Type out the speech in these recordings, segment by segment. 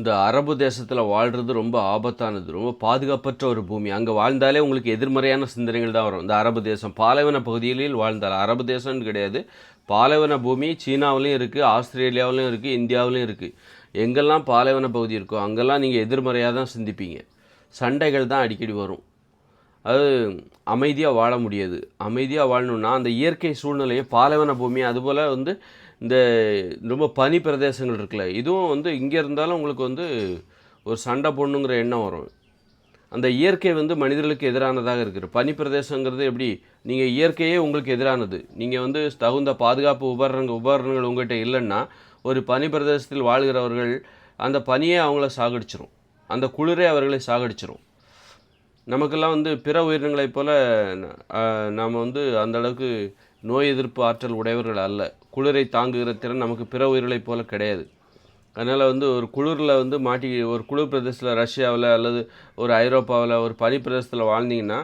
இந்த அரபு தேசத்தில் வாழ்கிறது ரொம்ப ஆபத்தானது ரொம்ப பாதுகாப்பற்ற ஒரு பூமி. அங்கே வாழ்ந்தாலே உங்களுக்கு எதிர்மறையான சிந்தனைகள் தான் வரும். இந்த அரபு தேசம் பாலைவன பகுதிகளில் வாழ்ந்தால் அரபு தேசம்னு கிடையாது. பாலைவன பூமி சீனாவிலையும் இருக்குது ஆஸ்திரேலியாவிலையும் இருக்குது இந்தியாவிலையும் இருக்குது எங்கெல்லாம் பாலைவன பகுதி இருக்கோ அங்கெல்லாம் நீங்கள் எதிர்மறையாக தான் சிந்திப்பீங்க. சண்டைகள் தான் அடிக்கடி வரும். அது அமைதியாக வாழ முடியாது. அமைதியாக வாழணும்னா அந்த இயற்கை சூழ்நிலையை பாலைவன பூமி அதுபோல் வந்து இந்த ரொம்ப பனி பிரதேசங்கள் இருக்குல்ல இதுவும் வந்து இங்கே இருந்தாலும் உங்களுக்கு வந்து ஒரு சண்டை போடணுங்கிற எண்ணம் வரும். அந்த இயற்கை வந்து மனிதர்களுக்கு எதிரானதாக இருக்குது. பனி பிரதேசங்கிறது எப்படி? நீங்கள் இயற்கையே உங்களுக்கு எதிரானது. நீங்கள் வந்து தகுந்த பாதுகாப்பு உபகரணங்கள் உபகரணங்கள் உங்கள்கிட்ட இல்லைன்னா ஒரு பனி பிரதேசத்தில் வாழ்கிறவர்கள் அந்த பனியே அவங்கள சாகடிச்சிரும். அந்த குளிரே அவர்களை சாகடிச்சிரும். நமக்கெல்லாம் வந்து பிற உயிரினங்களைப் போல் நாம் வந்து அந்தளவுக்கு நோய் எதிர்ப்பு ஆற்றல் உடையவர்கள் அல்ல. குளிரை தாங்குகிற திறன் நமக்கு பிற உயிர்களைப் போல கிடையாது. அதனால் வந்து ஒரு குளிரில் வந்து மாட்டி ஒரு குளிர் பிரதேசத்தில் ரஷ்யாவில் அல்லது ஒரு ஐரோப்பாவில் ஒரு பனி பிரதேசத்தில் வாழ்ந்தீங்கன்னா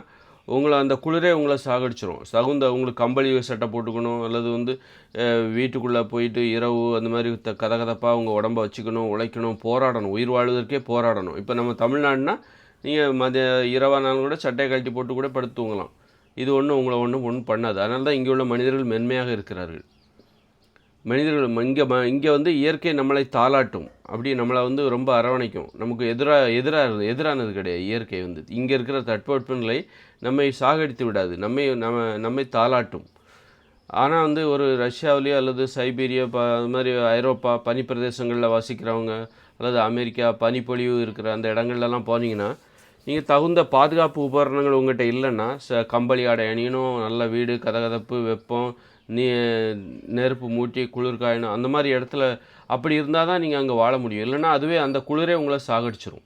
உங்களை அந்த குளிரே உங்களை சாகடிச்சிரும். தகுந்த உங்களுக்கு கம்பளி சட்டை போட்டுக்கணும் அல்லது வந்து வீட்டுக்குள்ளே போயிட்டு இரவு அந்த மாதிரி த கதகதப்பாக உங்கள் உடம்ப வச்சுக்கணும் உழைக்கணும் போராடணும். உயிர் வாழ்வதற்கே போராடணும். இப்போ நம்ம தமிழ்நாடுனா நீங்கள் மதிய இரவானாலும் கூட சட்டையை கழட்டி போட்டு கூட படுத்து தூங்கலாம். இது ஒன்றும் உங்களை ஒன்றும் ஒன்றும் பண்ணாது. அதனால தான் இங்கே உள்ள மனிதர்கள் மென்மையாக இருக்கிறார்கள். மனிதர்கள் இங்கே ம இங்கே வந்து இயற்கை நம்மளை தாளாட்டும். அப்படி நம்மளை வந்து ரொம்ப அரவணைக்கும். நமக்கு எதிராக எதிராக எதிரானது கிடையாது இயற்கை வந்து. இங்கே இருக்கிற தட்பவெப்பநிலை நம்மை சாகடித்து விடாது. நம்மை நம்ம நம்மை தாளாட்டும். ஆனால் வந்து ஒரு ரஷ்யாவிலேயோ அல்லது சைபீரியா ப அது மாதிரி ஐரோப்பா பனி பிரதேசங்களில் வசிக்கிறவங்க அல்லது அமெரிக்கா பனிப்பொழிவு இருக்கிற அந்த இடங்கள்லலாம் போனீங்கன்னா நீங்கள் தகுந்த பாதுகாப்பு உபகரணங்கள் உங்கள்கிட்ட இல்லைன்னா ச கம்பளி ஆடை அணியணும் நல்ல வீடு கதகதப்பு வெப்பம் நீ நெருப்பு மூட்டி குளிர் காயணும் அந்த மாதிரி இடத்துல அப்படி இருந்தால் தான் நீங்கள் அங்கே வாழ முடியும். இல்லைன்னா அதுவே அந்த குளிரே உங்களை சாகடிச்சிரும்.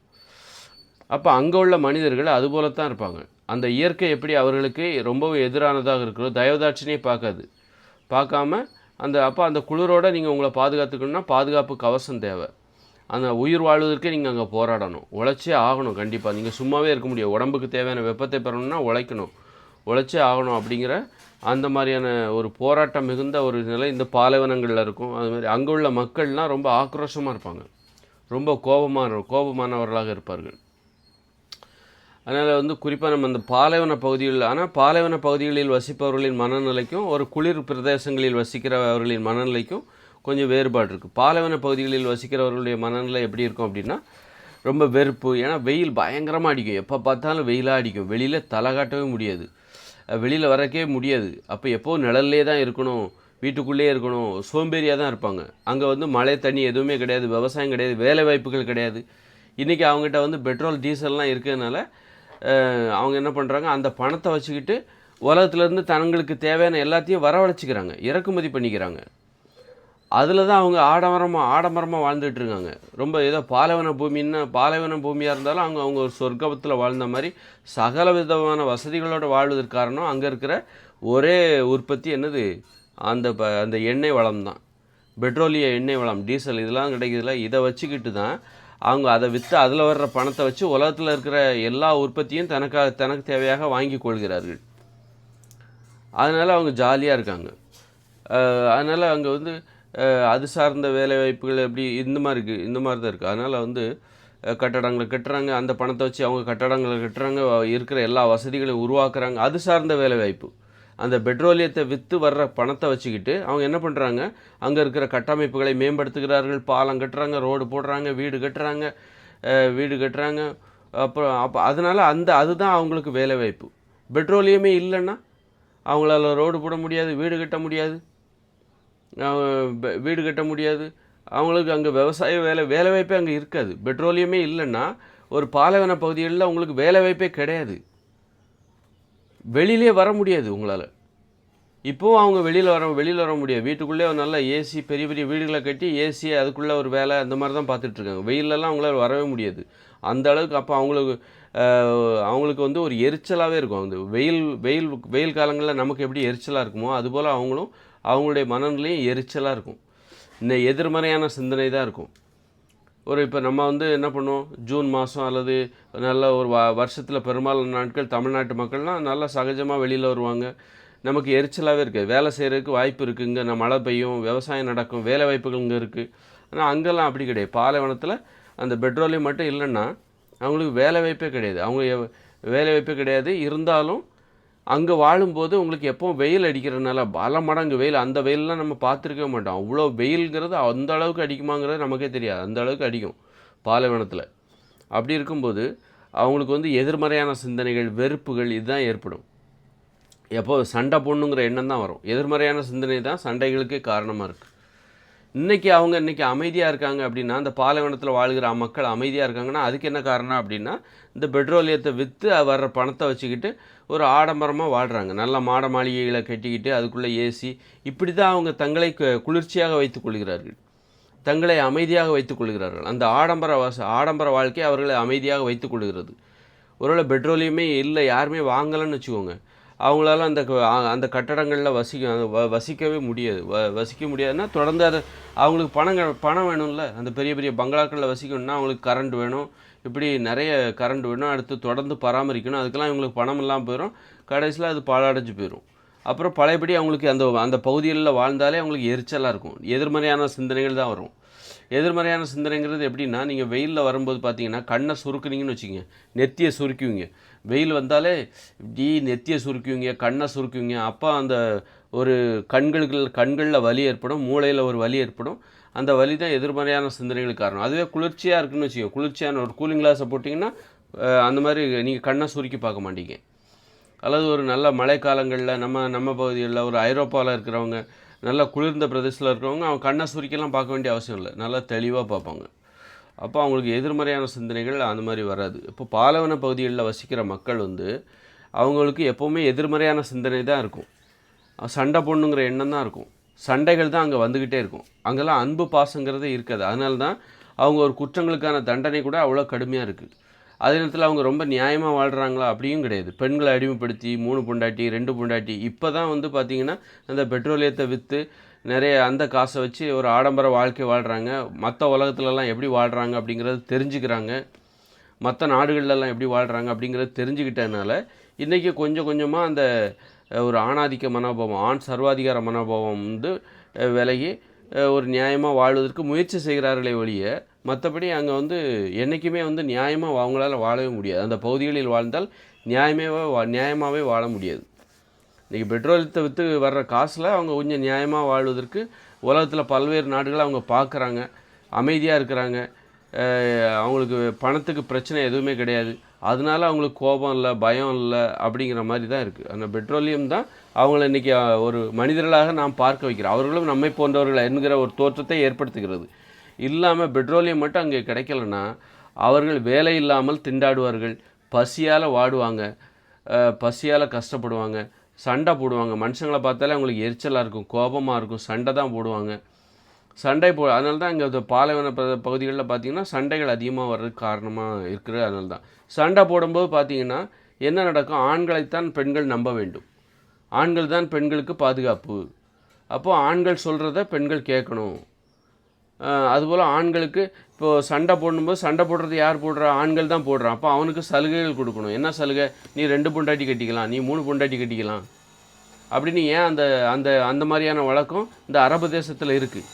அப்போ அங்கே உள்ள மனிதர்கள் அதுபோல தான் இருப்பாங்க. அந்த இயற்கை எப்படி அவர்களுக்கு ரொம்பவும் எதிரானதாக இருக்கிறோ தயவதாட்சினே பார்க்காது. பார்க்காம அந்த அப்போ அந்த குளிரோடு நீங்கள் உங்களை பாதுகாத்துக்கணும்னா பாதுகாப்பு கவசம் தேவை. அந்த உயிர் வாழ்வதற்கே நீங்கள் அங்கே போராடணும். உழைச்சே ஆகணும் கண்டிப்பாக நீங்கள் சும்மாவே இருக்க முடியாது. உடம்புக்கு தேவையான வெப்பத்தை பெறணும்னா உழைக்கணும். உழைச்சே ஆகணும் அப்படிங்கிற அந்த மாதிரியான ஒரு போராட்டம் மிகுந்த ஒரு நிலை இந்த பாலைவனங்களில் இருக்கும். அது மாதிரி அங்கே உள்ள மக்கள்லாம் ரொம்ப ஆக்ரோஷமாக இருப்பாங்க. ரொம்ப கோபமான கோபமானவர்களாக இருப்பார்கள். அதனால் வந்து குறிப்பாக நம்ம இந்த பாலைவன பகுதிகளில் ஆனால் பாலைவன பகுதிகளில் வசிப்பவர்களின் மனநிலைக்கும் ஒரு குளிர் பிரதேசங்களில் வசிக்கிறவர்களின் மனநிலைக்கும் கொஞ்சம் வேறுபாடு இருக்குது பாலைவன பகுதிகளில் வசிக்கிறவர்களுடைய மனநிலை எப்படி இருக்கும் அப்படின்னா ரொம்ப வெறுப்பு. ஏன்னா வெயில் பயங்கரமாக அடிக்கும். எப்போ பார்த்தாலும் வெயிலாக அடிக்கும். வெளியில் தலை காட்டவே முடியாது. வெளியில் வரக்கே முடியாது. அப்போ எப்போ நிழல்லே தான் இருக்கணும். வீட்டுக்குள்ளேயே இருக்கணும். சோம்பேறியாக தான் இருப்பாங்க. அங்கே வந்து மழை தண்ணி எதுவுமே கிடையாது. விவசாயம் கிடையாது. வேலை வாய்ப்புகள் கிடையாது. இன்றைக்கி அவங்ககிட்ட வந்து பெட்ரோல் டீசல்லாம் இருக்கிறதுனால அவங்க என்ன பண்ணுறாங்க அந்த பணத்தை வச்சுக்கிட்டு உலகத்துலேருந்து தங்களுக்கு தேவையான எல்லாத்தையும் வரவழைச்சிக்கிறாங்க. இறக்குமதி பண்ணிக்கிறாங்க. அதில் தான் அவங்க ஆடம்பரமாக ஆடம்பரமாக வாழ்ந்துட்டு இருக்காங்க. ரொம்ப ஏதோ பாலைவன பூமின்னா பாலைவன பூமியாக இருந்தாலும் அவங்க அவங்க ஒரு சொர்க்கத்தில் வாழ்ந்த மாதிரி சகல விதமான வசதிகளோடு வாழ்வதற்கு காரணம் அங்கே இருக்கிற ஒரே உற்பத்தி என்னது? அந்த ப அந்த எண்ணெய் வளம் தான். பெட்ரோலிய எண்ணெய் வளம் டீசல் இதெல்லாம் கிடைக்கிறதுல இதை வச்சுக்கிட்டு தான் அவங்க அதை விற்று அதில் வர்ற பணத்தை வச்சு உலகத்தில் இருக்கிற எல்லா உற்பத்தியும் தனக்காக தனக்கு தேவையாக வாங்கி கொள்கிறார்கள். அதனால் அவங்க ஜாலியாக இருக்காங்க. அதனால் அங்கே வந்து அது சார்ந்த வேலைவாய்ப்புகள் எப்படி இந்த மாதிரி இருக்குது இந்த மாதிரி தான் இருக்குது அதனால் வந்து கட்டடங்களை கட்டுறாங்க அந்த பணத்தை வச்சு அவங்க கட்டடங்களை கட்டுறாங்க இருக்கிற எல்லா வசதிகளையும் உருவாக்குறாங்க அது சார்ந்த வேலைவாய்ப்பு. அந்த பெட்ரோலியத்தை விற்று வர்ற பணத்தை வச்சுக்கிட்டு அவங்க என்ன பண்ணுறாங்க அங்கே இருக்கிற கட்டமைப்புகளை மேம்படுத்துகிறார்கள் பாலம் கட்டுறாங்க ரோடு போடுறாங்க வீடு கட்டுறாங்க வீடு கட்டுறாங்க அப்புறம் அப்போ அதனால் அந்த அதுதான் அவங்களுக்கு வேலைவாய்ப்பு. பெட்ரோலியமே இல்லைன்னா அவங்களால ரோடு போட முடியாது வீடு கட்ட முடியாது. வீடு கட்ட முடியாது. அவங்களுக்கு அங்கே விவசாய வேலை வேலைவாய்ப்பே அங்கே இருக்காது. பெட்ரோலியமே இல்லைன்னா ஒரு பாலைவன பகுதிகளில் உங்களுக்கு வேலைவாய்ப்பே கிடையாது. வெளியிலே வர முடியாது உங்களால். இப்போவும் அவங்க வெளியில் வர வெளியில் வர முடியாது. வீட்டுக்குள்ளே நல்ல ஏசி பெரிய பெரிய வீடுகளை கட்டி ஏசி அதுக்குள்ளே ஒரு வேலை அந்த மாதிரி தான் பார்த்துட்ருக்காங்க வெயிலெல்லாம் அவங்களால வரவே முடியாது. அந்த அளவுக்கு அப்போ அவங்களுக்கு அவங்களுக்கு வந்து ஒரு எரிச்சலாகவே இருக்கும். அந்த வெயில் வெயில் வெயில் காலங்களில் நமக்கு எப்படி எரிச்சலாக இருக்குமோ அதுபோல் அவங்களும் அவங்களுடைய மனநிலையும் எரிச்சலாக இருக்கும். இந்த எதிர்மறையான சிந்தனை தான் இருக்கும். ஒரு இப்போ நம்ம வந்து என்ன பண்ணுவோம்? ஜூன் மாதம் அல்லது நல்ல ஒரு வ வருஷத்தில் பெரும்பாலான நாட்கள் தமிழ்நாட்டு மக்கள்லாம் நல்லா சகஜமாக வெளியில் வருவாங்க. நமக்கு எரிச்சலாகவே இருக்குது வேலை செய்கிறதுக்கு வாய்ப்பு இருக்குது இங்கே மழை பெய்யும் விவசாயம் நடக்கும் வேலை வாய்ப்புகள் இங்கே இருக்குது ஆனால் அங்கெல்லாம் அப்படி கிடையாது. பாலைவனத்தில் அந்த பெட்ரோலியம் மட்டும் இல்லைன்னா அவங்களுக்கு வேலை வாய்ப்பே கிடையாது. அவங்க வேலை வாய்ப்பே கிடையாது. இருந்தாலும் அங்கே வாழும்போது உங்களுக்கு எப்போ வெயில் அடிக்கிறதுனால பல மடங்கு வெயில். அந்த வெயிலெலாம் நம்ம பார்த்துருக்கவே மாட்டோம். அவ்வளோ வெயில்ங்கிறது அந்த அளவுக்கு அடிக்குமாங்கிறது நமக்கே தெரியாது. அந்த அளவுக்கு அடிக்கும் பாலைவனத்தில். அப்படி இருக்கும்போது அவங்களுக்கு வந்து எதிர்மறையான சிந்தனைகள் வெறுப்புகள் இதுதான் ஏற்படும். எப்போ சண்டை போடணுங்கிற எண்ணம் தான் வரும். எதிர்மறையான சிந்தனை தான் சண்டைகளுக்கே காரணமாக இருக்குது இன்றைக்கி அவங்க இன்னைக்கு அமைதியாக இருக்காங்க அப்படின்னா அந்த பாலைவனத்தில் வாழ்கிற மக்கள் அமைதியாக இருக்காங்கன்னா அதுக்கு என்ன காரணம் அப்படின்னா இந்த பெட்ரோலியத்தை விற்று வர்ற பணத்தை வச்சுக்கிட்டு ஒரு ஆடம்பரமாக வாழ்கிறாங்க நல்ல மாட மாளிகைகளை கட்டிக்கிட்டு அதுக்குள்ளே ஏசி. இப்படி தான் அவங்க தங்களை கு- குளிர்ச்சியாக வைத்துக் கொள்கிறார்கள். தங்களை அமைதியாக வைத்துக் கொள்கிறார்கள். அந்த ஆடம்பர வாச ஆடம்பர வாழ்க்கை அவர்களை அமைதியாக வைத்துக் கொள்கிறது. ஒருவேளை பெட்ரோலியமே இல்லை யாருமே வாங்கலைன்னு வச்சுக்கோங்க. அவங்களால அந்த க- அந்த கட்டடங்களில் வசிக்க வ- வசிக்கவே முடியாது. வ வசிக்க முடியாதுன்னா தொடர்ந்து அதை அவங்களுக்கு பணம் பணம் வேணும்ல. அந்த பெரிய பெரிய பங்களாக்களில் வசிக்கணும்னா அவங்களுக்கு கரண்ட் வேணும். இப்படி நிறைய கரண்ட் வேணும் அடுத்து தொடர்ந்து பராமரிக்கணும். அதுக்கெல்லாம் இவங்களுக்கு பணம் இல்லாமல் போயிடும் கடைசியில் அது பாலடைஞ்சு போயிடும் அப்புறம் பழையபடி அவங்களுக்கு அந்த அந்த பகுதிகளில் வாழ்ந்தாலே அவங்களுக்கு எரிச்சலாக இருக்கும். எதிர்மறையான சிந்தனைகள் தான் வரும். எதிர்மறையான சிந்தனைங்கிறது எப்படின்னா நீங்கள் வெயிலில் வரும்போது பார்த்தீங்கன்னா கண்ணை சுருக்குனீங்கன்னு வச்சுக்கோங்க. நெத்தியை சுருக்குவீங்க. வெயில் வந்தாலே இப்படி நெத்தியை சுருக்குவீங்க கண்ணை சுருக்குவீங்க. அப்போ அந்த ஒரு கண்களுக்கு கண்களில் வலி ஏற்படும். மூளையில் ஒரு வலி ஏற்படும். அந்த வலி தான் எதிர்மறையான சிந்தனைகளுக்கு காரணம். அதுவே குளிர்ச்சியாக இருக்குன்னு வச்சுக்கோங்க குளிர்ச்சியான ஒரு கூலிங் கிளாஸை போட்டிங்கன்னா அந்த மாதிரி நீங்கள் கண்ணை சுருக்கி பார்க்க மாட்டீங்க. அல்லது ஒரு நல்ல மழைக்காலங்களில் நம்ம நம்ம பகுதிகளில் ஒரு ஐரோப்பாவில் இருக்கிறவங்க நல்ல குளிர்ந்த பிரதேசத்தில் இருக்கிறவங்க அவங்க கண்ணை சுருக்கிலாம் பார்க்க வேண்டிய அவசியம் இல்லை. நல்லா தெளிவாக பார்ப்பாங்க. அப்போ அவங்களுக்கு எதிர்மறையான சிந்தனைகள் அந்த மாதிரி வராது. இப்போ பாலவன பகுதிகளில் வசிக்கிற மக்கள் வந்து அவங்களுக்கு எப்போவுமே எதிர்மறையான சிந்தனை தான் இருக்கும். சண்டை பொண்ணுங்கிற எண்ணம் தான் இருக்கும். சண்டைகள் தான் அங்கே வந்துக்கிட்டே இருக்கும். அங்கெல்லாம் அன்பு பாசங்கிறதே இருக்காது. அதனால தான் அவங்க ஒரு குற்றங்களுக்கான தண்டனை கூட அவ்வளோ கடுமையாக இருக்குது அதே நேரத்தில் அவங்க ரொம்ப நியாயமாக வாழ்கிறாங்களா அப்படியும் கிடையாது. பெண்களை அடிமைப்படுத்தி மூணு பொண்டாட்டி ரெண்டு பொண்டாட்டி இப்போ தான் வந்து பார்த்திங்கன்னா அந்த பெட்ரோலியத்தை விற்று நிறைய அந்த காசை வச்சு ஒரு ஆடம்பர வாழ்க்கை வாழ்கிறாங்க மற்ற உலகத்துலலாம் எப்படி வாழ்கிறாங்க அப்படிங்கிறது தெரிஞ்சுக்கிறாங்க. மற்ற நாடுகள்லாம் எப்படி வாழ்கிறாங்க அப்படிங்கிறது தெரிஞ்சுக்கிட்டதுனால இன்றைக்கி கொஞ்சம் கொஞ்சமாக அந்த ஒரு ஆணாதிக்க மனோபாவம் ஆண் சர்வாதிகார மனோபாவம் வந்து விலகி ஒரு நியாயமாக வாழ்வதற்கு முயற்சி செய்கிறார்களே ஒழிய மற்றபடி அங்கே வந்து என்றைக்குமே வந்து நியாயமாக அவங்களால வாழவே முடியாது. அந்த பகுதிகளில் வாழ்ந்தால் நியாயமே நியாயமாகவே வாழ முடியாது. இன்றைக்கி பெட்ரோலத்தை விற்று வர்ற காசில் அவங்க கொஞ்சம் நியாயமாக வாழ்வதற்கு உலகத்தில் பல்வேறு நாடுகளை அவங்க பார்க்குறாங்க அமைதியாக இருக்கிறாங்க. அவங்களுக்கு பணத்துக்கு பிரச்சனை எதுவுமே கிடையாது. அதனால அவங்களுக்கு கோபம் இல்லை பயம் இல்லை அப்படிங்கிற மாதிரி தான் இருக்குது அந்த பெட்ரோலியம் தான் அவங்கள இன்றைக்கி ஒரு மனிதர்களாக நாம் பார்க்க வைக்கிறோம். அவர்களும் நம்மை போன்றவர்கள் என்கிற ஒரு தோற்றத்தை ஏற்படுத்துகிறது. இல்லாமல் பெட்ரோலியம் மட்டும் அங்கே கிடைக்கலன்னா அவர்கள் வேலை இல்லாமல் திண்டாடுவார்கள். பசியால் வாடுவாங்க. பசியால் கஷ்டப்படுவாங்க. சண்டை போடுவாங்க. மனுஷங்களை பார்த்தாலே அவங்களுக்கு எரிச்சலாக இருக்கும் கோபமாக இருக்கும். சண்டை தான் போடுவாங்க. சண்டை போ அதனால தான் இங்கே பாலைவன ப பகுதிகளில் பார்த்தீங்கன்னா சண்டைகள் அதிகமாக வர்றதுக்கு காரணமாக இருக்கிறது அதனால தான் சண்டை போடும்போது பார்த்தீங்கன்னா என்ன நடக்கும்? ஆண்களைத்தான் பெண்கள் நம்ப வேண்டும். ஆண்கள் தான் பெண்களுக்கு பாதுகாப்பு. அப்போது ஆண்கள் சொல்கிறத பெண்கள் கேட்கணும். அதுபோல் ஆண்களுக்கு இப்போது சண்டை போடும்போது சண்டை போடுறது யார் போடுறா? ஆண்கள் தான் போடுறான். அப்போ அவனுக்கு சலுகைகள் கொடுக்கணும். என்ன சலுகை? நீ ரெண்டு பொண்டாட்டி கட்டிக்கலாம் நீ மூணு பொண்டாட்டி கட்டிக்கலாம். அப்படின்னு ஏன் அந்த அந்த அந்த மாதிரியான வழக்கம் இந்த அரபு தேசத்தில் இருக்குது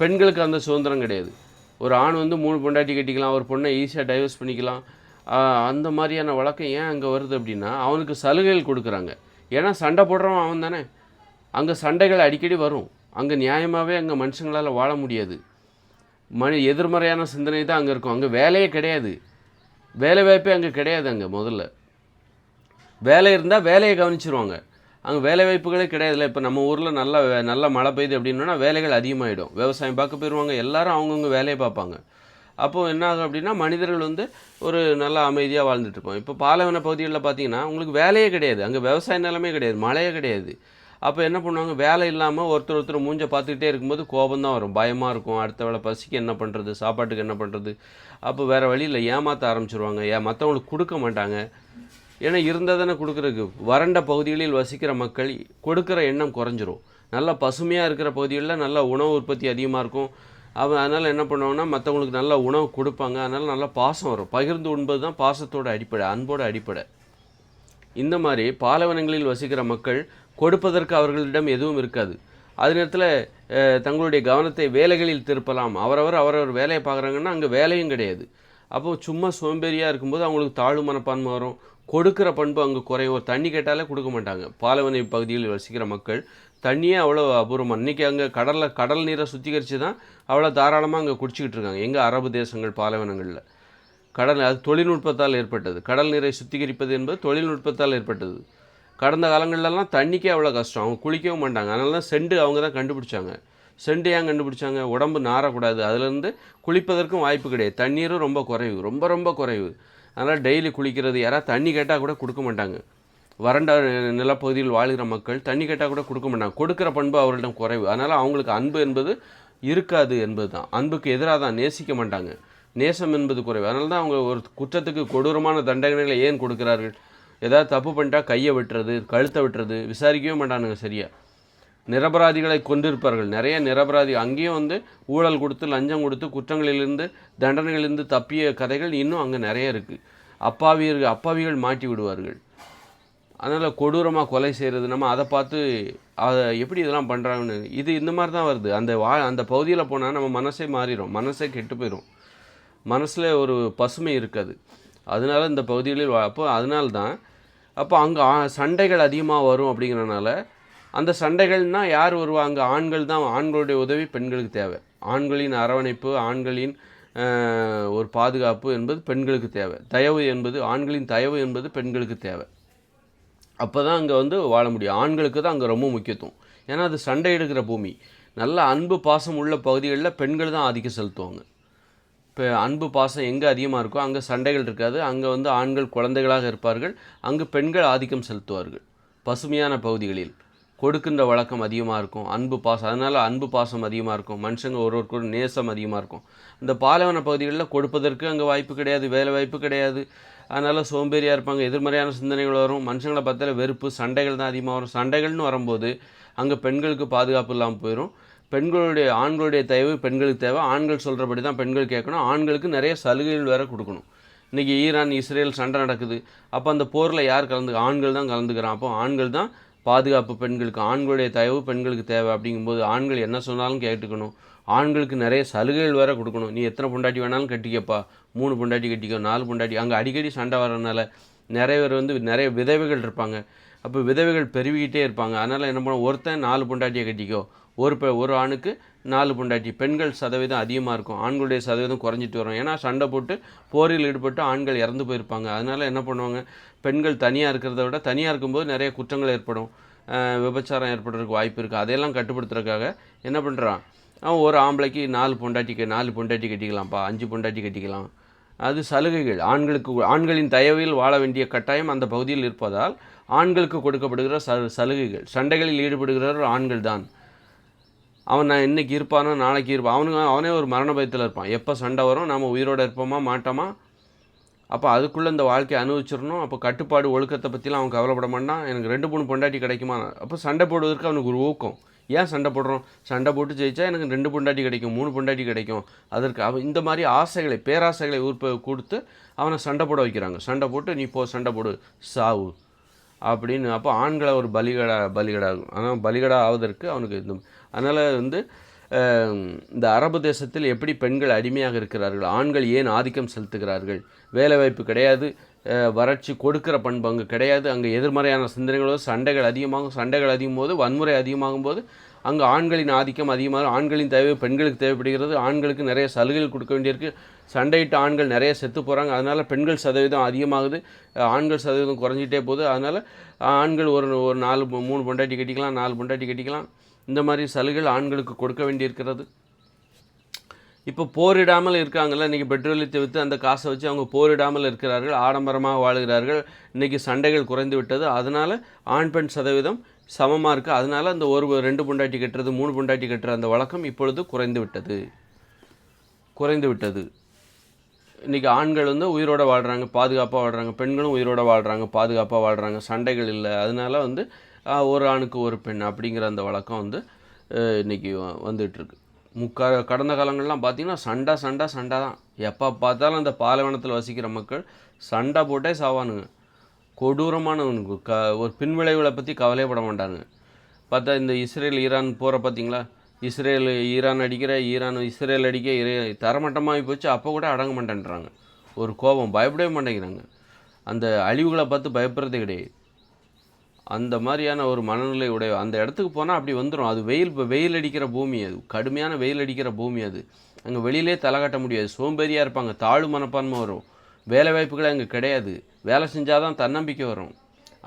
பெண்களுக்கு அந்த சுதந்திரம் கிடையாது. ஒரு ஆண் வந்து மூணு பொண்டாட்டி கட்டிக்கலாம் ஒரு பொண்ணை ஈஸியாக டைவர்ஸ் பண்ணிக்கலாம். அந்த மாதிரியான வழக்கம் ஏன் அங்கே வருது அப்படின்னா அவனுக்கு சலுகைகள் கொடுக்குறாங்க. ஏன்னா சண்டை போடுறவன் அவன் தானே. அங்கே சண்டைகள் அடிக்கடி வரும். அங்கே நியாயமாகவே அங்கே மனுஷங்களால் வாழ முடியாது. மனி எதிர்மறையான சிந்தனை தான் அங்கே இருக்கும். அங்கே வேலையே கிடையாது. வேலை வாய்ப்பே அங்கே கிடையாது அங்கே முதல்ல. வேலை இருந்தால் வேலையை கவனிச்சிருவாங்க. அங்கே வேலை வாய்ப்புகளே கிடையாதுல்ல. இப்போ நம்ம ஊரில் நல்லா நல்லா நல்ல மழை பெய்யுது அப்படின்னா வேலைகள் அதிகமாகிடும் விவசாயம் பார்க்க போயிடுவாங்க எல்லாரும் அவங்கவுங்க வேலையை பார்ப்பாங்க. அப்போது என்ன ஆகும் அப்படின்னா மனிதர்கள் வந்து ஒரு நல்ல அமைதியாக வாழ்ந்துட்டு இருப்போம் இப்போ பாலைவன பகுதிகளில் பார்த்தீங்கன்னா உங்களுக்கு வேலையே கிடையாது. அங்கே விவசாய நிலமே கிடையாது. மழையே கிடையாது. அப்போ என்ன பண்ணுவாங்க? வேலை இல்லாமல் ஒருத்தர் ஒருத்தர் மூஞ்ச பார்த்துக்கிட்டே இருக்கும்போது கோபம் தான் வரும். பயமாக இருக்கும். அடுத்த வேளை பசிக்கு என்ன பண்ணுறது சாப்பாட்டுக்கு என்ன பண்ணுறது அப்போ வேறு வழியில் ஏமாற்ற ஆரம்பிச்சிருவாங்க. ஏன் மற்றவங்களுக்கு கொடுக்க மாட்டாங்க. ஏன்னா இருந்தால் தானே கொடுக்குறதுக்கு? வறண்ட பகுதிகளில் வசிக்கிற மக்கள் கொடுக்குற எண்ணம் குறைஞ்சிரும். நல்லா பசுமையாக இருக்கிற பகுதிகளில் நல்லா உணவு உற்பத்தி அதிகமாக இருக்கும். அவன் அதனால் என்ன பண்ணுவாங்கன்னா மற்றவங்களுக்கு நல்ல உணவு கொடுப்பாங்க. அதனால் நல்லா பாசம் வரும். பகிர்ந்து உண்பது தான் பாசத்தோட அடிப்படை அன்போட அடிப்படை. இந்த மாதிரி பாலைவனங்களில் வசிக்கிற மக்கள் கொடுப்பதற்கு அவர்களிடம் எதுவும் இருக்காது. அதே நேரத்தில் தங்களுடைய கவனத்தை வேலைகளில் திருப்பலாம். அவரவர் அவரவர் வேலையை பார்க்குறாங்கன்னா அங்கே வேலையும் கிடையாது. அப்போ சும்மா சோம்பேறியாக இருக்கும்போது அவங்களுக்கு தாழ்வு மனப்பான்மை வரும். கொடுக்குற பண்பு அங்கே குறையும். ஒரு தண்ணி கேட்டாலே கொடுக்க மாட்டாங்க. பாலைவனை பகுதியில் வசிக்கிற மக்கள் தண்ணியே அவ்வளோ அபூர்வமாக இன்றைக்கி அங்கே கடலில் கடல் நீரை சுத்திகரித்து தான் அவ்வளோ தாராளமாக அங்கே குடிச்சிக்கிட்டு இருக்காங்க. எங்கள் அரபு தேசங்கள் பாலைவனங்களில். கடல் அது தொழில்நுட்பத்தால் ஏற்பட்டது. கடல் நீரை சுத்திகரிப்பது என்பது தொழில்நுட்பத்தால் ஏற்பட்டது. கடந்த காலங்கள்லாம் தண்ணிக்கே அவ்வளோ கஷ்டம். அவங்க குளிக்கவும் மாட்டாங்க. அதனால தான் செண்டு அவங்க தான் கண்டுபிடிச்சாங்க. செண்டு ஏன் கண்டுபிடிச்சாங்க? உடம்பு நாரக்கூடாது அதுலேருந்து குளிப்பதற்கும் வாய்ப்பு கிடையாது. தண்ணீரும் ரொம்ப குறைவு. ரொம்ப ரொம்ப குறைவு. அதனால் டெய்லி குளிக்கிறது யாராவது தண்ணி கேட்டால் கூட கொடுக்க மாட்டாங்க. வறண்ட நிலப்பகுதியில் வாழ்கிற மக்கள் தண்ணி கேட்டால் கூட கொடுக்க மாட்டாங்க. கொடுக்குற பண்பு அவர்களிடம் குறைவு. அதனால் அவங்களுக்கு அன்பு என்பது இருக்காது என்பது தான் அன்புக்கு எதிராக தான் நேசிக்க மாட்டாங்க. நேசம் என்பது குறைவு. அதனால தான் அவங்க ஒரு குற்றத்துக்கு கொடூரமான தண்டனைகளை ஏன் கொடுக்கிறார்கள்? ஏதாவது தப்பு பண்ணிட்டா கையை வெட்டுறது கழுத்தை வெட்டுறது விசாரிக்கவே மாட்டானுங்க சரியாக நிரபராதிகளை கொண்டிருப்பார்கள். நிறைய நிரபராதி அங்கேயும் வந்து ஊழல் கொடுத்து லஞ்சம் கொடுத்து குற்றங்களிலிருந்து தண்டனைகளிலிருந்து தப்பிய கதைகள் இன்னும் அங்கே நிறைய இருக்குது அப்பாவியர்கள் அப்பாவிகள் மாட்டி விடுவார்கள். அதனால் கொடூரமாக கொலை செய்கிறது நம்ம அதை பார்த்து அதை எப்படி இதெல்லாம் பண்ணுறாங்கன்னு இது இந்த மாதிரி தான் வருது. அந்த வா அந்த பகுதியில் போனால் நம்ம மனசே மாறிடும் மனசே கெட்டு போயிடும் மனசில் ஒரு பசுமை இருக்காது. அதனால இந்த பகுதிகளில் வா- அப்போ அதனால்தான் அப்போ அங்கே சண்டைகள் அதிகமாக வரும் அப்படிங்கிறனால அந்த சண்டைகள்னா யார் வருவாங்க? ஆண்கள் தான். ஆண்களுடைய உதவி பெண்களுக்கு தேவை. ஆண்களின் அரவணைப்பு ஆண்களின் ஒரு பாதுகாப்பு என்பது பெண்களுக்கு தேவை. தயவு என்பது ஆண்களின் தயவு என்பது பெண்களுக்கு தேவை. அப்போ தான் அங்கே வந்து வாழ முடியும். ஆண்களுக்கு தான் அங்கே ரொம்ப முக்கியத்துவம். ஏன்னா அது சண்டை எடுக்கிற பூமி. நல்ல அன்பு பாசம் உள்ள பகுதிகளில் பெண்கள் தான் ஆதிக்கம் செலுத்துவாங்க. இப்போ அன்பு பாசம் எங்கே அதிகமாக இருக்கோ அங்கே சண்டைகள் இருக்காது. அங்கே வந்து ஆண்கள் குழந்தைகளாக இருப்பார்கள். அங்கு பெண்கள் ஆதிக்கம் செலுத்துவார்கள். பசுமையான பகுதிகளில். கொடுக்கின்ற வழக்கம் அதிகமாக இருக்கும் அன்பு பாசம். அதனால் அன்பு பாசம் அதிகமாக இருக்கும் மனுஷங்க ஒருவருக்கு ஒரு நேசம் அதிகமாக இருக்கும். இந்த பாலைவன பகுதிகளில் கொடுப்பதற்கு அங்கே வாய்ப்பு கிடையாது வேலை வாய்ப்பு கிடையாது. அதனால் சோம்பேறியாக இருப்பாங்க எதிர்மறையான சிந்தனைகள் வரும். மனுஷங்களை பார்த்தால வெறுப்பு சண்டைகள் தான் அதிகமாக வரும். சண்டைகள்னு வரும்போது அங்கே பெண்களுக்கு பாதுகாப்பு இல்லாமல் போயிடும் பெண்களுடைய ஆண்களுடைய தேவை பெண்களுக்கு தேவை. ஆண்கள் சொல்கிறபடி தான் பெண்கள் கேட்கணும். ஆண்களுக்கு நிறைய சலுகைகள் வேறு கொடுக்கணும். இன்றைக்கி ஈரான் இஸ்ரேல் சண்டை நடக்குது. அப்போ அந்த போரில் யார் கலந்து ஆண்கள் தான் கலந்துக்கிறான் அப்போ ஆண்கள் தான் பாதுகாப்பு பெண்களுக்கு ஆண்களுடைய தயவு பெண்களுக்கு தேவை அப்படிங்கும்போது ஆண்கள் என்ன சொன்னாலும் கேட்டுக்கணும். ஆண்களுக்கு நிறைய சலுகைகள் வேறு கொடுக்கணும். நீ எத்தனை பொண்டாட்டி வேணாலும் கட்டிக்கப்பா. மூணு பொண்டாட்டி கட்டிக்கோ நாலு பொண்டாட்டி. அங்கே அடிக்கடி சண்டை வர்றதுனால நிறைய பேர் வந்து நிறைய விதவைகள் இருப்பாங்க. அப்போ விதவைகள் பெருகிக்கிட்டே இருப்பாங்க. அதனால் என்ன பண்ண ஒருத்தன் நாலு பொண்டாட்டியை கட்டிக்கோ. ஒரு பெ ஒரு ஆணுக்கு நாலு பொண்டாட்டி. பெண்கள் சதவீதம் அதிகமாக இருக்கும். ஆண்களுடைய சதவீதம் குறைஞ்சிட்டு வரும். ஏன்னா சண்டை போட்டு போரில் ஈடுபட்டு ஆண்கள் இறந்து போயிருப்பாங்க. அதனால் என்ன பண்ணுவாங்க? பெண்கள் தனியாக இருக்கிறத விட தனியாக இருக்கும்போது நிறைய குற்றங்கள் ஏற்படும். விபச்சாரம் ஏற்படுறதுக்கு வாய்ப்பு இருக்குது அதையெல்லாம் கட்டுப்படுத்துறதுக்காக என்ன பண்ணுறான் அவன் ஒரு ஆம்பளைக்கு நாலு பொண்டாட்டி க- நாலு பொண்டாட்டி கட்டிக்கலாம்ப்பா அஞ்சு பொண்டாட்டி கட்டிக்கலாம். அது சலுகைகள். ஆண்களுக்கு ஆண்களின் தயவில் வாழ வேண்டிய கட்டாயம் அந்த பகுதியில் இருப்பதால் ஆண்களுக்கு கொடுக்கப்படுகிற ச சலுகைகள். சண்டைகளில் ஈடுபடுகிறவர் ஆண்கள் தான். அவன் நான் இன்னைக்கு இருப்பானோ நாளைக்கு இருப்பான் அவனுங்க அவனே ஒரு மரண பயத்தில் இருப்பான். எப்போ சண்டை வரும்? நாம் உயிரோட இருப்போமா மாட்டோமா? அப்போ அதுக்குள்ளே இந்த வாழ்க்கையை அனுபவிச்சிடணும். அப்போ கட்டுப்பாடு ஒழுக்கத்தை பற்றிலாம் அவன் கவலைப்பட மாட்டான். எனக்கு ரெண்டு மூணு பொண்டாட்டி கிடைக்குமா? அப்போ சண்டை போடுவதற்கு அவனுக்கு ஒரு ஊக்கம். ஏன் சண்டை போடுறோம்? சண்டை போட்டு ஜெயிச்சா எனக்கு ரெண்டு பொண்டாட்டி கிடைக்கும் மூணு பொண்டாட்டி கிடைக்கும். அதற்கு அவன் இந்த மாதிரி ஆசைகளை பேராசைகளை உற்ப கொடுத்து அவனை சண்டை போட வைக்கிறாங்க. சண்டை போட்டு நீ போ சண்டை போடு சாவு. அப்படின்னு அப்போ ஆண்களை ஒரு பலிகடா பலிகடா ஆனால் பலிகடா ஆவதற்கு அவனுக்கு இந்த அதனால் வந்து இந்த அரபு தேசத்தில் எப்படி பெண்கள் அடிமையாக இருக்கிறார்கள்? ஆண்கள் ஏன் ஆதிக்கம் செலுத்துகிறார்கள்? வேலைவாய்ப்பு கிடையாது வறட்சி கொடுக்கிற பண்பு அங்கே கிடையாது அங்கே எதிர்மறையான சிந்தனைகளோடு சண்டைகள் அதிகமாகும் சண்டைகள் அதிகம் போது வன்முறை அதிகமாகும் போது அங்கே ஆண்களின் ஆதிக்கம் அதிகமாக ஆண்களின் தேவை பெண்களுக்கு தேவைப்படுகிறது. ஆண்களுக்கு நிறைய சலுகைகள் கொடுக்க வேண்டியிருக்கு. சண்டையிட்டு ஆண்கள் நிறைய செத்து போகிறாங்க அதனால் பெண்கள் சதவீதம் அதிகமாகுது. ஆண்கள் சதவீதம் குறைஞ்சிட்டே போகுது. அதனால் ஆண்கள் ஒரு ஒரு நாலு மூணு பொண்டாட்டி கட்டிக்கலாம் நாலு பொண்டாட்டி கட்டிக்கலாம். இந்த மாதிரி சலுகைகள் ஆண்களுக்கு கொடுக்க வேண்டியிருக்கிறது. இப்போ போரிடாமல் இருக்காங்களே இன்றைக்கி பெட்ரோலியத்தை விற்று அந்த காசை வச்சு அவங்க போரிடாமல் இருக்கிறார்கள் ஆடம்பரமாக வாழுகிறார்கள் இன்றைக்கி சண்டைகள் குறைந்து விட்டது. அதனால் ஆண் பெண் சதவீதம் சமமாக இருக்குது அதனால் அந்த ஒரு ரெண்டு பொண்டாட்டி கட்டுறது மூணு பொண்டாட்டி கட்டுற அந்த வழக்கம் இப்பொழுது குறைந்து விட்டது. குறைந்து விட்டது. இன்றைக்கி ஆண்கள் வந்து உயிரோட வாழ்கிறாங்க பாதுகாப்பாக வாழ்கிறாங்க பெண்களும் உயிரோட வாழ்கிறாங்க பாதுகாப்பாக வாழ்கிறாங்க சண்டைகள் இல்லை. அதனால வந்து ஒரு ஆணுக்கு ஒரு பெண் அப்படிங்கிற அந்த வழக்கம் வந்து இன்றைக்கி இன்னைக்கு வ- முக்கா கடந்த காலங்கள்லாம் பார்த்திங்கன்னா சண்டை சண்டை சண்டை தான். எப்போ பார்த்தாலும் அந்த பாலைவனத்தில் வசிக்கிற மக்கள் சண்டை போட்டே சாவானுங்க. கொடூரமானவனுக்கு க ஒரு பின்விளைவுகளை பற்றி கவலைப்பட மாட்டாங்க பார்த்தா இந்த இஸ்ரேல் ஈரான் போகிற பார்த்தீங்களா இஸ்ரேல் ஈரான் அடிக்கிற ஈரான் இஸ்ரேல் அடிக்க இரு- தரமட்டமாகி போச்சு. அப்போ கூட அடங்க மாட்டேன்றாங்க. ஒரு கோபம். பயப்படவே மாட்டேங்கிறாங்க. அந்த அழிவுகளை பார்த்து பயப்படுறதே கிடையாது. அந்த மாதிரியான ஒரு மனநிலை உடைய அந்த இடத்துக்கு போனால் அப்படி வந்துடும் அது வெயில் இப்போ வெயில் அடிக்கிற பூமி அது. கடுமையான வெயில் அடிக்கிற பூமி அது. அங்கே வெளியிலே தலை கட்ட முடியாது. சோம்பேறியாக இருப்பாங்க. தாழ்வு மனப்பான்மை வரும். வேலை வாய்ப்புகளே அங்கே கிடையாது. வேலை செஞ்சால் தான் தன்னம்பிக்கை வரும்.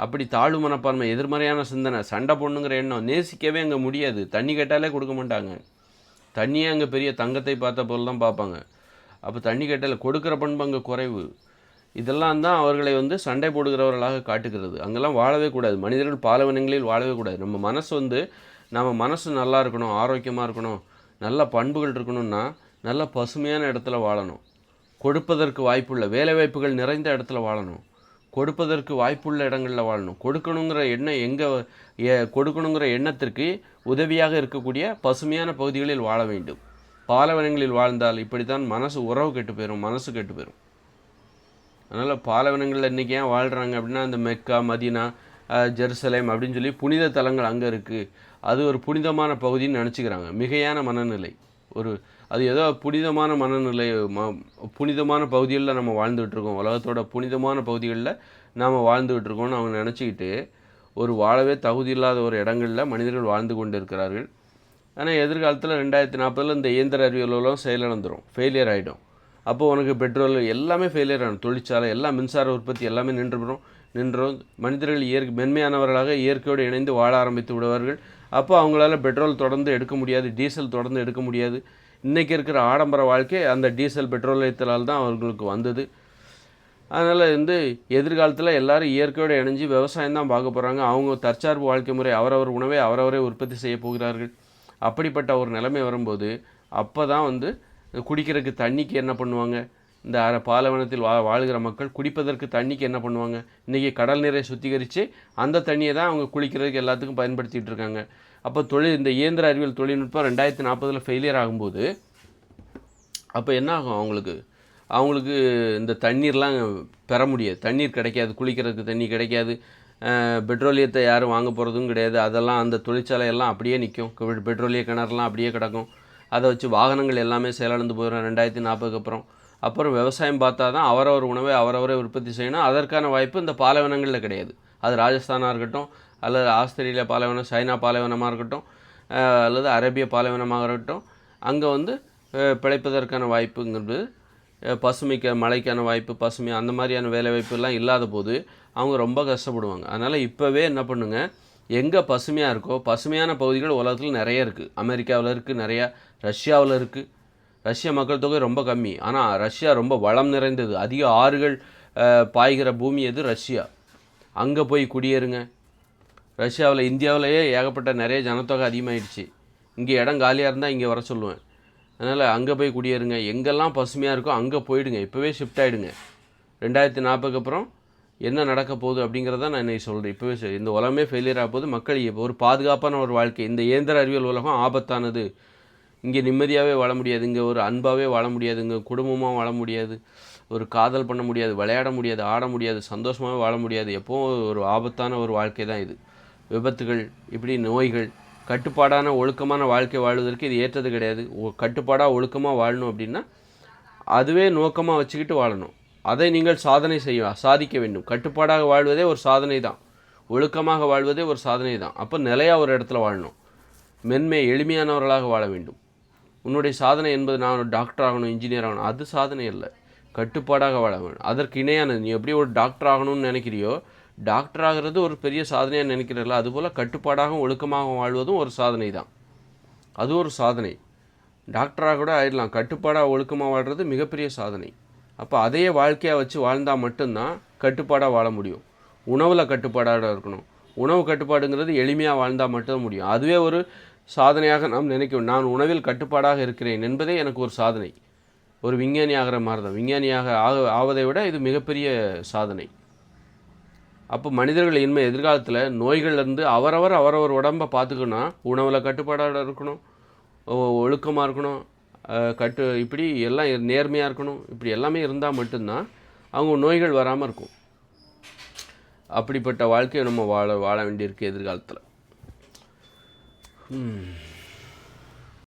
அப்படி தாழ்வு மனப்பான்மை எதிர்மறையான சிந்தனை சண்டை பொண்ணுங்கிற எண்ணம் நேசிக்கவே அங்கே முடியாது. தண்ணி கேட்டாலே கொடுக்க மாட்டாங்க. தண்ணியே அங்கே பெரிய தங்கத்தை பார்த்த பொருள் தான் பார்ப்பாங்க. அப்போ தண்ணி கேட்டால் கொடுக்குற பண்பு அங்கே குறைவு. இதெல்லாம் தான் அவர்களை வந்து சண்டை போடுகிறவர்களாக காட்டுகிறது. அங்கெல்லாம் வாழவே கூடாது. மனிதர்கள் பாலவனங்களில் வாழவே கூடாது. நம்ம மனசு வந்து நம்ம மனசு நல்லா இருக்கணும் ஆரோக்கியமாக இருக்கணும் நல்ல பண்புகள் இருக்கணும்னா நல்ல பசுமையான இடத்துல வாழணும். கொடுப்பதற்கு வாய்ப்புள்ள வேலை வாய்ப்புகள் நிறைந்த இடத்துல வாழணும். கொடுப்பதற்கு வாய்ப்புள்ள இடங்களில் வாழணும். கொடுக்கணுங்கிற எண்ணம் எங்கே கொடுக்கணுங்கிற எண்ணத்திற்கு உதவியாக இருக்கக்கூடிய பசுமையான பகுதிகளில் வாழ வேண்டும். பாலைவனங்களில் வாழ்ந்தால் இப்படித்தான் மனசு உறவு கெட்டு போயிடும் மனசு கெட்டு போயிடும் அதனால் பாலைவனங்களில் இன்றைக்கி ஏன் வாழ்கிறாங்க அப்படின்னா அந்த மெக்கா மதீனா ஜெருசலேம் அப்படின்னு சொல்லி புனித தலங்கள் அங்கே இருக்குது அது ஒரு புனிதமான பகுதின்னு நினச்சிக்கிறாங்க. மிகையான மனநிலை. ஒரு அது ஏதோ புனிதமான மனநிலை ம புனிதமான பகுதிகளில் நம்ம வாழ்ந்துகிட்டு இருக்கோம். உலகத்தோட புனிதமான பகுதிகளில் நாம் வாழ்ந்துகிட்டு இருக்கோம்னு அவங்க நினச்சிக்கிட்டு ஒரு வாழவே தகுதி இல்லாத ஒரு இடங்களில் மனிதர்கள் வாழ்ந்து கொண்டு இருக்கிறார்கள் ஆனால் எதிர்காலத்தில் ரெண்டாயிரத்தி நாற்பதில் இந்த இயந்திர அறிவியல் உலகம் செயலிழந்துடும் ஃபெயிலியர் ஆகிடும் அப்போது உனக்கு பெட்ரோல் எல்லாமே ஃபெயிலியர் ஆகும் தொழிற்சாலை எல்லாம் மின்சார உற்பத்தி எல்லாமே நின்று போயிடும். நின்றும் மனிதர்கள் இயற்கை மென்மையானவர்களாக இயற்கையோடு இணைந்து வாழ ஆரம்பித்து விடுவார்கள். அப்போ அவங்களால பெட்ரோல் தொடர்ந்து எடுக்க முடியாது டீசல் தொடர்ந்து எடுக்க முடியாது. இன்றைக்கி இருக்கிற ஆடம்பர வாழ்க்கை அந்த டீசல் பெட்ரோலியத்தினால் தான் அவர்களுக்கு வந்தது. அதனால் வந்து எதிர்காலத்தில் எல்லோரும் இயற்கையோடு இணைஞ்சு விவசாயம் தான் பார்க்க போகிறாங்க அவங்க தற்சார்பு வாழ்க்கை முறை அவரவர் உணவை அவரவரே உற்பத்தி செய்ய போகிறார்கள். அப்படிப்பட்ட ஒரு நிலைமை வரும்போது அப்போ தான் வந்து குடிக்கிறதுக்கு தண்ணிக்கு என்ன பண்ணுவாங்க? இந்த அர பாலைவனத்தில் வா வாழ்கிற மக்கள் குடிப்பதற்கு தண்ணிக்கு என்ன பண்ணுவாங்க? இன்றைக்கி கடல் நீரை சுத்திகரித்து அந்த தண்ணியை தான் அவங்க குளிக்கிறதுக்கு எல்லாத்துக்கும் பயன்படுத்திகிட்டு இருக்காங்க. அப்போ தொழில் இந்த இயந்திர அறிவியல் தொழில்நுட்பம் ரெண்டாயிரத்தி நாற்பதில் ஃபெயிலியர் ஆகும்போது அப்போ என்ன ஆகும் அவங்களுக்கு? அவங்களுக்கு இந்த தண்ணீர்லாம் பெற முடியாது. தண்ணீர் கிடைக்காது குளிக்கிறதுக்கு தண்ணி கிடைக்காது. பெட்ரோலியத்தை யாரும் வாங்க போகிறதும் கிடையாது. அதெல்லாம் அந்த தொழிற்சாலை எல்லாம் அப்படியே நிற்கும் பெட்ரோலிய கிணறுலாம் அப்படியே கிடக்கும். அதை வச்சு வாகனங்கள் எல்லாமே செயலிழந்து போயிடும் ரெண்டாயிரத்தி நாற்பதுக்கு அப்புறம். அப்புறம் விவசாயம் பார்த்தா தான் அவரவர் உணவை அவரவரே உற்பத்தி செய்யணும். அதற்கான வாய்ப்பு இந்த பாலைவனங்களில் கிடையாது. அது ராஜஸ்தானாக இருக்கட்டும் அல்லது ஆஸ்திரேலியா பாலைவனம் சைனா பாலைவனமாக இருக்கட்டும் அல்லது அரேபிய பாலைவனமாக இருக்கட்டும் அங்கே வந்து பிழைப்பதற்கான வாய்ப்புங்கிறது அஹ், பசுமைக்கு மழைக்கான வாய்ப்பு பசுமை அந்த மாதிரியான வேலை வாய்ப்புலாம் இல்லாத போது அவங்க ரொம்ப கஷ்டப்படுவாங்க. அதனால் இப்போவே என்ன பண்ணுங்கள் எங்கே பசுமையாக இருக்கோ பசுமையான பகுதிகள் உலகத்தில் நிறைய இருக்குது அமெரிக்காவில் இருக்குது நிறையா ரஷ்யாவில் இருக்குது ரஷ்ய மக்கள் தொகை ரொம்ப கம்மி. ஆனால் ரஷ்யா ரொம்ப வளம் நிறைந்தது. அதிக ஆறுகள் பாய்கிற பூமி எது? ரஷ்யா. அங்கே போய் குடியேறுங்க. ரஷ்யாவில் இந்தியாவிலேயே ஏகப்பட்ட நிறைய ஜனத்தொகை அதிகமாகிடுச்சு இங்கே இடம் காலியாக இருந்தால் இங்கே வர சொல்லுவேன். அதனால் அங்கே போய் குடியேறுங்க. எங்கெல்லாம் பசுமையாக இருக்கோ அங்கே போயிடுங்க. இப்போவே ஷிஃப்ட் ஆகிடுங்க ரெண்டாயிரத்தி நாற்பதுக்கு அப்புறம் என்ன நடக்க போகுது அப்படிங்கிறத நான் இன்னைக்கு சொல்கிறேன் இப்போவே இந்த உலகமே ஃபெயிலியர் ஆக போது மக்கள் ஒரு பாதுகாப்பான ஒரு வாழ்க்கை. இந்த இயந்திர அறிவியல் உலகம் ஆபத்தானது. இங்கே நிம்மதியாகவே வாழ முடியாது. இங்கே ஒரு அன்பாகவே வாழ முடியாது. இங்கே குடும்பமாக வாழ முடியாது. ஒரு காதல் பண்ண முடியாது. விளையாட முடியாது. ஆட முடியாது. சந்தோஷமாகவே வாழ முடியாது. எப்போவும் ஒரு ஆபத்தான ஒரு வாழ்க்கை தான் இது. விபத்துகள் இப்படி நோய்கள் கட்டுப்பாடான ஒழுக்கமான வாழ்க்கை வாழ்வதற்கு இது ஏற்றது கிடையாது. கட்டுப்பாடாக ஒழுக்கமாக வாழணும் அப்படின்னா அதுவே நோக்கமாக வச்சுக்கிட்டு வாழணும். அதை நீங்கள் சாதனை செய்ய சாதிக்க வேண்டும். கட்டுப்பாடாக வாழ்வதே ஒரு சாதனை தான். ஒழுக்கமாக வாழ்வதே ஒரு சாதனை தான். அப்போ நிலையாக ஒரு இடத்துல வாழணும். மென்மை எளிமையானவர்களாக வாழ வேண்டும். உன்னுடைய சாதனை என்பது நான் ஒரு டாக்டர் ஆகணும் இன்ஜினியர் ஆகணும். அது சாதனை இல்லை கட்டுப்பாடாக வாழ வேணும் அதற்கு இணையானது நீ எப்படி ஒரு டாக்டர் ஆகணும்னு நினைக்கிறியோ டாக்டர் ஆகிறது ஒரு பெரிய சாதனையாக நினைக்கிறீர்களா அதுபோல் கட்டுப்பாடாகவும் ஒழுக்கமாகவும் வாழ்வதும் ஒரு சாதனை தான். அது ஒரு சாதனை. டாக்டராக கூட ஆயிடலாம். கட்டுப்பாடாக ஒழுக்கமாக வாழ்கிறது மிகப்பெரிய சாதனை. அப்போ அதையே வாழ்க்கையாக வச்சு வாழ்ந்தால் மட்டும்தான் கட்டுப்பாடாக வாழ முடியும். உணவில் கட்டுப்பாடாக இருக்கணும். உணவு கட்டுப்பாடுங்கிறது எளிமையாக வாழ்ந்தால் மட்டும் முடியும். அதுவே ஒரு சாதனையாக நாம் நினைக்கும் நான் உணவில் கட்டுப்பாடாக இருக்கிறேன் என்பதே எனக்கு ஒரு சாதனை. ஒரு விஞ்ஞானி ஆகிற மாதிரி தான் விஞ்ஞானியாக ஆக ஆவதை விட இது மிகப்பெரிய சாதனை. அப்போ மனிதர்கள் இனிமேல் எதிர்காலத்தில் நோய்கள்லேருந்து அவரவர் அவரவர் உடம்பை பார்த்துக்கணும் உணவில் கட்டுப்பாடாக இருக்கணும் ஒழுக்கமாக இருக்கணும் கட்டு இப்படி எல்லாம் நேர்மையாக இருக்கணும் இப்படி எல்லாமே இருந்தால் மட்டும்தான் அவங்க நோய்கள் வராமல் இருக்கும். அப்படிப்பட்ட வாழ்க்கையை நம்ம வாழ வாழ வேண்டியிருக்கு எதிர்காலத்தில். ம்